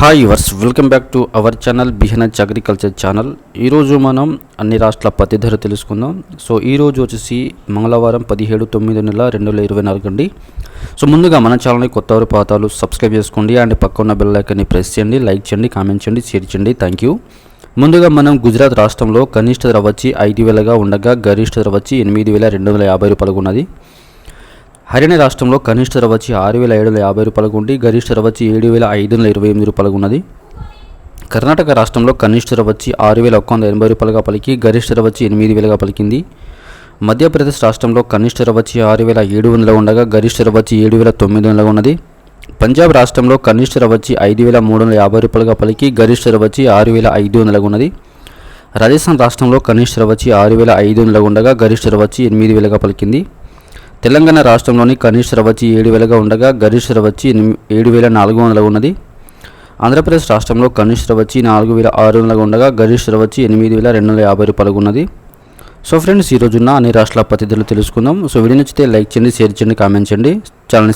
Hi viewers welcome back to our channel బిహెన్హెచ్ agriculture channel ఈరోజు మనం అన్ని రాష్ట్రాల పత్తి ధర తెలుసుకుందాం సో ఈరోజు వచ్చేసి మంగళవారం పదిహేడు తొమ్మిది నెల రెండు వేల ఇరవై నాలుగు అండి. సో ముందుగా మన ఛానల్ని కొత్త వారు పాతాలు సబ్స్క్రైబ్ చేసుకోండి. అండ్ పక్క ఉన్న బెల్ ఐకాన్ని ప్రెస్ చేయండి లైక్ చేయండి కామెంట్ చేయండి షేర్ చేయండి. థ్యాంక్ యూ ముందుగా మనం గుజరాత్ రాష్ట్రంలో కనిష్ట ధర వచ్చి ఐదు వేలగా ఉండగా గరిష్ట ధర వచ్చి ఎనిమిది వేల రెండు వందల యాభై రూపాయలుగా ఉన్నది. హర్యానా రాష్ట్రంలో కనిష్ట ధర వచ్చి ఆరు వేల ఏడు వందల యాభై రూపాయలకు ఉండి గరిష్ట ధర వచ్చి ఏడు వేల ఐదు వందల ఇరవై ఎనిమిది రూపాయలకు ఉన్నది కర్ణాటక రాష్ట్రంలో కనిష్ట ధర వచ్చి ఆరు వేల ఒక్క వందల ఎనభై రూపాయలుగా పలికి గరిష్ట ధర వచ్చి ఎనిమిది వేలుగా పలికింది మధ్యప్రదేశ్ రాష్ట్రంలో కనిష్ట ధర వచ్చి ఆరు వేల ఏడు వందల ఉండగా గరిష్ట ధర వచ్చి ఏడు వేల తొమ్మిది వందల ఉన్నది పంజాబ్ రాష్ట్రంలో కనిష్ట ధర వచ్చి ఐదు వేల మూడు వందల యాభై రూపాయలుగా పలికి గరిష్ట ధర వచ్చి ఆరు వేల ఐదు వందల ఉన్నది రాజస్థాన్ రాష్ట్రంలో కనిష్ట ధర వచ్చి ఆరు వేల ఐదు వందల ఉండగా గరిష్ట ధర వచ్చి ఎనిమిది వేలుగా పలికింది తెలంగాణ రాష్ట్రంలోని కనిష్ట ధర వచ్చి ఏడు వేలుగా ఉండగా గరిష్ట ధర వచ్చి ఎనిమి- ఏడు వేల నాలుగు వందలుగా ఉన్నది. ఆంధ్రప్రదేశ్ రాష్ట్రంలో కనిష్ట ధర వచ్చి నాలుగు వేల ఆరు వందలుగా ఉండగా గరిష్ట ధర వచ్చి ఎనిమిది వేల రెండు వందల యాభై రూపాయలుగా ఉన్నది. సో ఫ్రెండ్స్ ఈ రోజున్న అన్ని రాష్ట్రాల ప్రతిధులు తెలుసుకుందాం. సో వీడియో నచ్చితే లైక్ చేయండి షేర్ చేయండి కామెంట్ చేయండి. ఛానల్